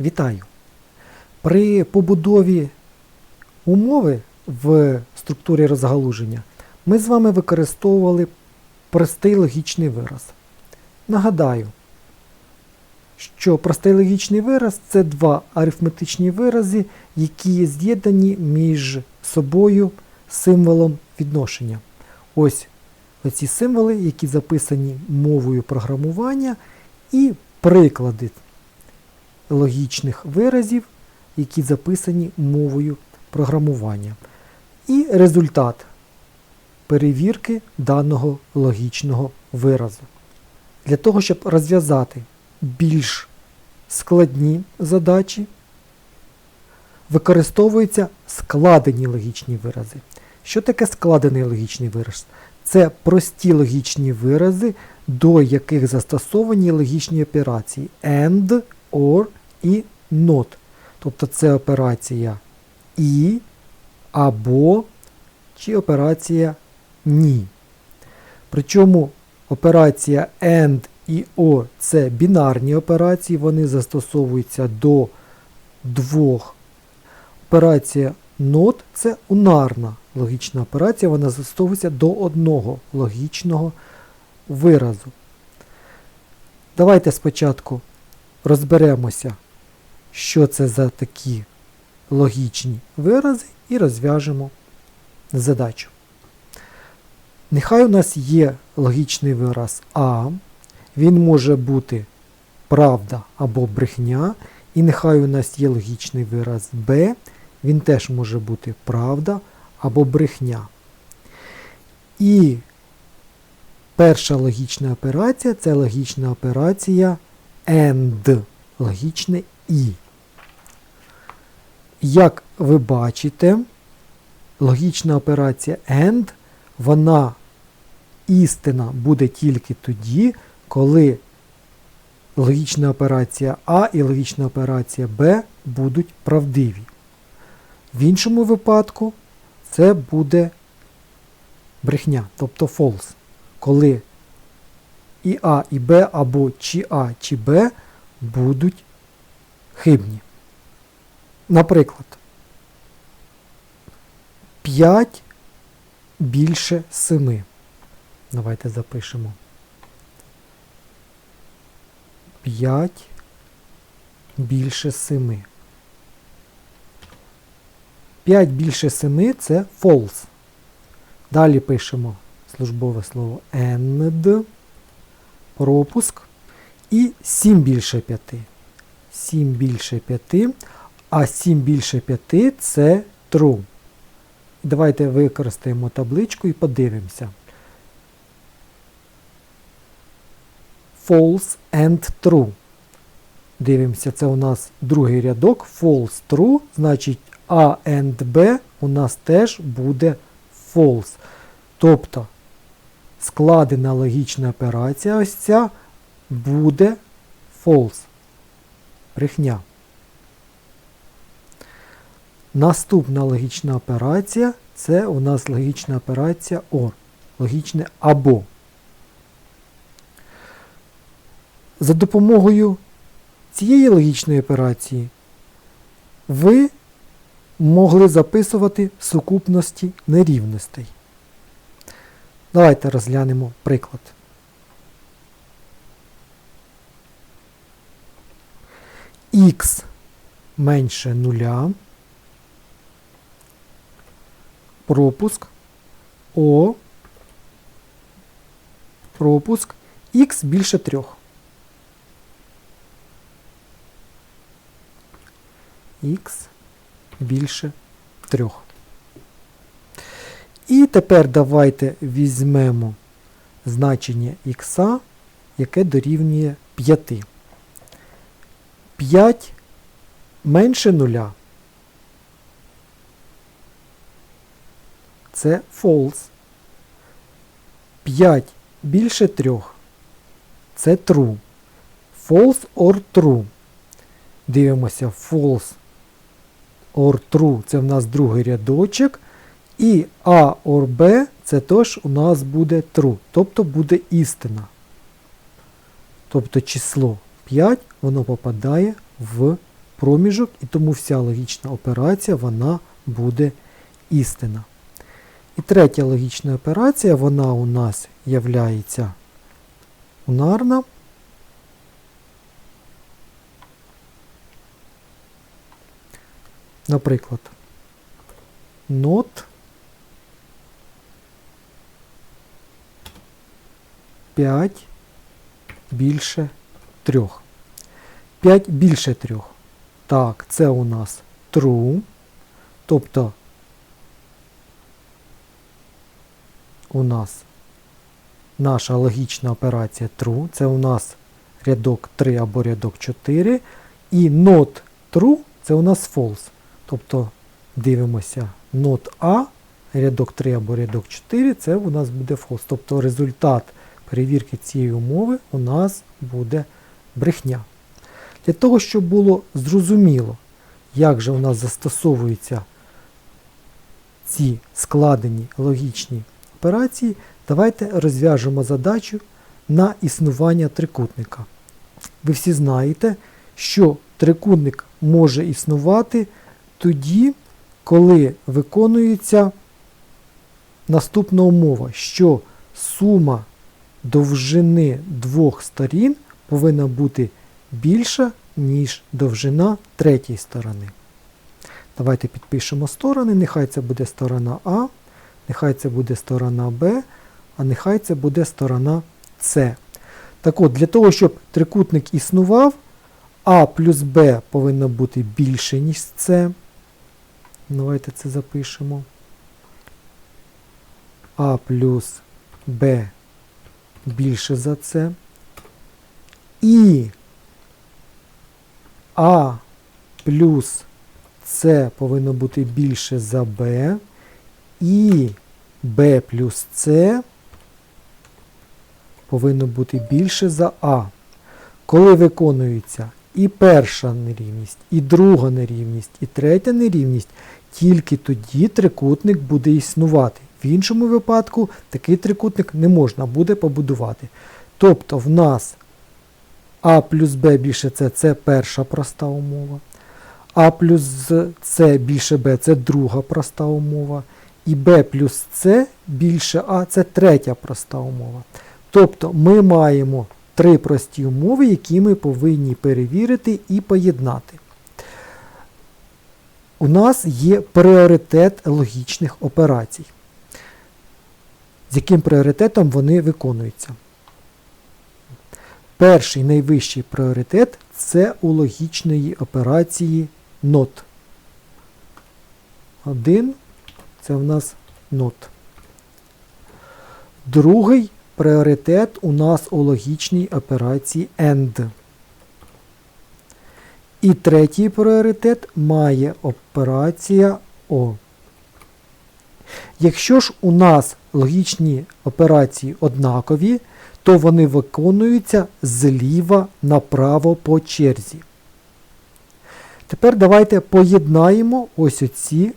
Вітаю! При побудові умови в структурі розгалуження ми з вами використовували простий логічний вираз. Нагадаю, що простий логічний вираз це два арифметичні вирази, які є з'єднані між собою символом відношення. Ось оці символи, які записані мовою програмування, і приклади логічних виразів, які записані мовою програмування. І результат перевірки даного логічного виразу. Для того, щоб розв'язати більш складні задачі, використовуються складені логічні вирази. Що таке складений логічний вираз? Це прості логічні вирази, до яких застосовані логічні операції AND, OR і NOT. Тобто це операція і, або чи операція ні. Причому операція AND і OR це бінарні операції, вони застосовуються до двох. Операція NOT це унарна логічна операція, вона застосовується до одного логічного виразу. Давайте спочатку розберемося, що це за такі логічні вирази, і розв'яжемо задачу. Нехай у нас є логічний вираз А, він може бути правда або брехня, і нехай у нас є логічний вираз Б, він теж може бути правда або брехня. І перша логічна операція це логічна операція AND, логічне І. Як ви бачите, логічна операція AND, вона істина буде тільки тоді, коли логічна операція А і логічна операція Б будуть правдиві. В іншому випадку це буде брехня, тобто false, коли і А, і Б або чи А, чи Б будуть хибні. Наприклад, 5 більше 7. Давайте запишемо. 5 більше 7. 5 більше 7 це false. Далі пишемо службове слово and, пропуск. І 7 більше 5. 7 більше 5, а 7 більше 5 це true. Давайте використаємо табличку і подивимося. False and true. Дивимося, це у нас другий рядок. False true, значить A and B у нас теж буде false. Тобто складена логічна операція ось ця буде false. Брехня. Наступна логічна операція це у нас логічна операція OR. Логічне або. За допомогою цієї логічної операції ви могли записувати сукупності нерівностей. Давайте розглянемо приклад. Х менше нуля. Пропуск О. Пропуск Х більше 3. Х більше 3. І тепер давайте візьмемо значення х, яке дорівнює 5. 5 менше 0. Це false. 5 більше 3. Це true. False or true. Дивимося false or true це в нас другий рядочок. І A or B це теж у нас буде true, тобто буде істина. Тобто число 5 воно попадає в проміжок, і тому вся логічна операція вона буде істина. І третя логічна операція, вона у нас являється унарна. Наприклад, not п'ять більше трьох. 5 більше трьох. Так, це у нас true. Тобто у нас наша логічна операція true. Це у нас рядок 3 або рядок 4. І not true це у нас false. Тобто дивимося not A, рядок 3 або рядок 4, це у нас буде false. Тобто результат перевірки цієї умови у нас буде брехня. Для того, щоб було зрозуміло, як же у нас застосовуються ці складені логічні операції, давайте розв'яжемо задачу на існування трикутника. Ви всі знаєте, що трикутник може існувати тоді, коли виконується наступна умова, що сума довжини двох сторін повинна бути більша, ніж довжина третьої сторони. Давайте підпишемо сторони. Нехай це буде сторона А, нехай це буде сторона Б, а нехай це буде сторона С. Так от, для того, щоб трикутник існував, А плюс Б повинно бути більше, ніж С. Давайте це запишемо. А плюс Б більше за С. І А плюс С повинно бути більше за Б. І Б плюс С повинно бути більше за А. Коли виконується і перша нерівність, і друга нерівність, і третя нерівність, тільки тоді трикутник буде існувати. В іншому випадку такий трикутник не можна буде побудувати. Тобто в нас А плюс Б більше С це перша проста умова. А плюс С більше Б це друга проста умова. І Б плюс С більше А це третя проста умова. Тобто ми маємо три прості умови, які ми повинні перевірити і поєднати. У нас є пріоритет логічних операцій. З яким пріоритетом вони виконуються? Перший найвищий пріоритет це у логічної операції NOT. Один це в нас NOT. Другий пріоритет у нас у логічній операції AND. І третій пріоритет має операція O. Якщо ж у нас логічні операції однакові, то вони виконуються зліва направо по черзі. Тепер давайте поєднаємо ось оці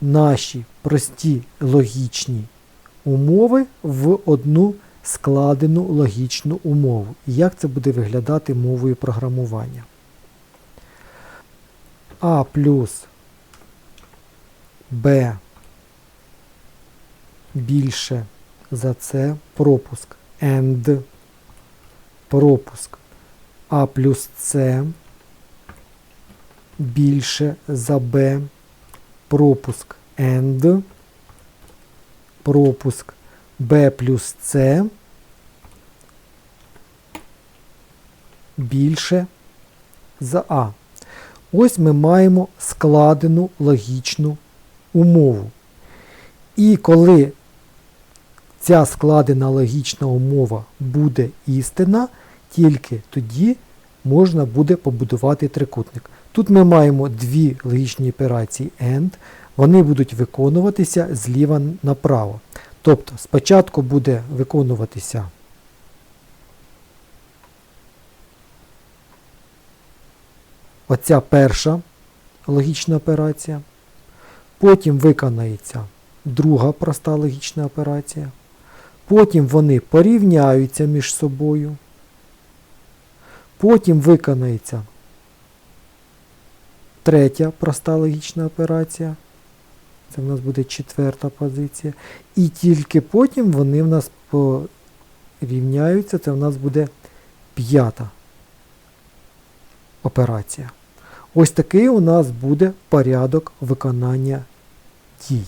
наші прості логічні умови в одну складену логічну умову. І як це буде виглядати мовою програмування? А плюс Б більше за це пропуск AND пропуск А плюс С більше за Б пропуск AND пропуск B плюс С більше за А. Ось ми маємо складену логічну умову. І коли ця складена логічна умова буде істина, тільки тоді можна буде побудувати трикутник. Тут ми маємо дві логічні операції AND, вони будуть виконуватися зліва направо. Тобто спочатку буде виконуватися оця перша логічна операція, потім виконається друга проста логічна операція, потім вони порівняються між собою, потім виконається третя проста логічна операція. Це в нас буде четверта позиція. І тільки потім вони в нас порівняються. Це в нас буде п'ята операція. Ось такий у нас буде порядок виконання дій.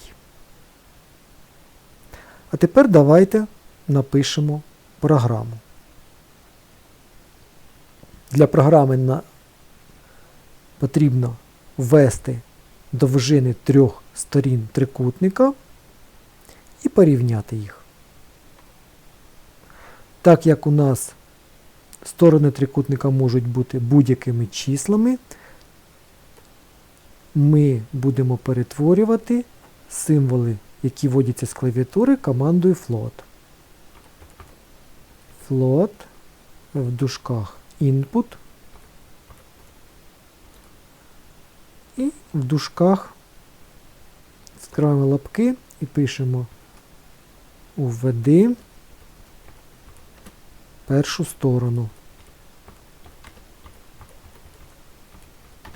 А тепер давайте напишемо програму. Для програми на... потрібно ввести довжини трьох сторін трикутника і порівняти їх. Так як у нас сторони трикутника можуть бути будь-якими числами, ми будемо перетворювати символи, які вводяться з клавіатури командою float. Float в дужках input і в дужках скриваємо лапки і пишемо введи першу сторону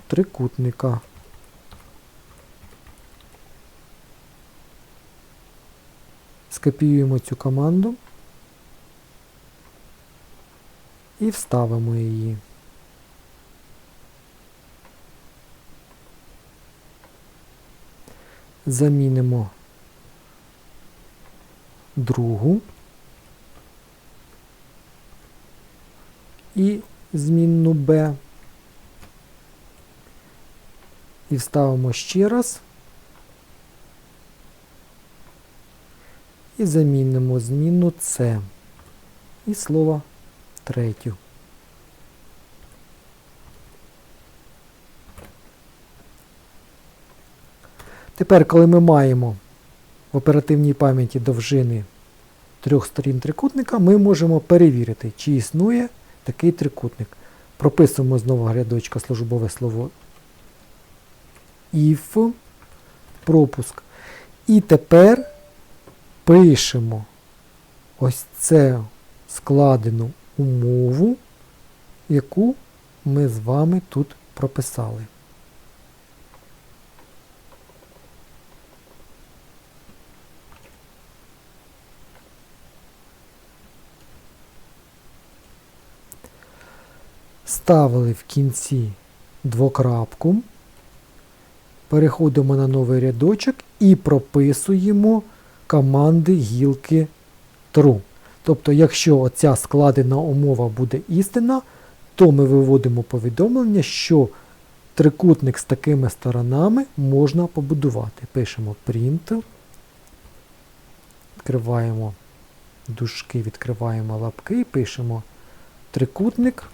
трикутника. Скопіюємо цю команду і вставимо її. Замінимо другу і змінну B. І вставимо ще раз. І замінимо змінну С і слово третю. Тепер, коли ми маємо в оперативній пам'яті довжини трьох сторін трикутника, ми можемо перевірити, чи існує такий трикутник. Прописуємо знову рядочка службове слово if, пропуск. І тепер пишемо ось це складену умову, яку ми з вами тут прописали. Ставили в кінці двокрапку, переходимо на новий рядочок і прописуємо команди гілки true. Тобто, якщо оця складена умова буде істина, то ми виводимо повідомлення, що трикутник з такими сторонами можна побудувати. Пишемо print, відкриваємо дужки, відкриваємо лапки і пишемо трикутник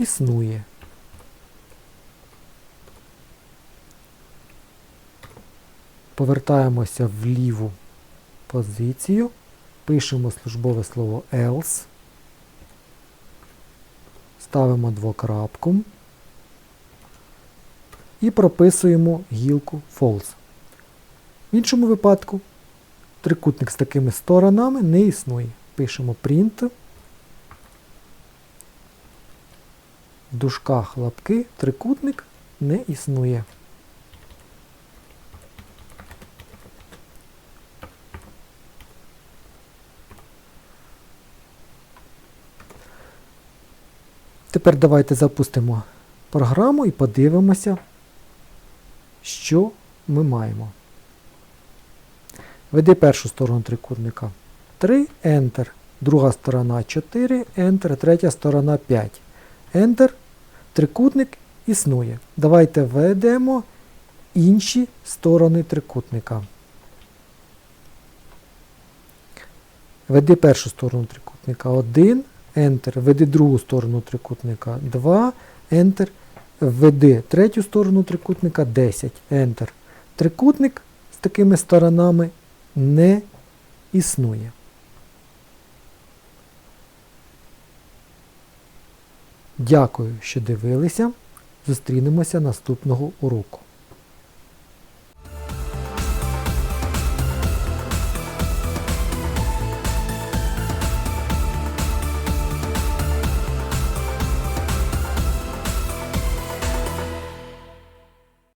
існує. Повертаємося в ліву позицію, пишемо службове слово else, ставимо двокрапку і прописуємо гілку false. В іншому випадку трикутник з такими сторонами не існує. Пишемо print, в дужках лапки трикутник не існує. Тепер давайте запустимо програму і подивимося, що ми маємо. Веди першу сторону трикутника 3, Enter, друга сторона 4, Enter, третя сторона 5. Enter, трикутник існує. Давайте введемо інші сторони трикутника. Веди першу сторону трикутника 1, Enter, введи другу сторону трикутника 2, Enter, введи третю сторону трикутника 10, Enter. Трикутник з такими сторонами не існує. Дякую, що дивилися. Зустрінемося наступного уроку.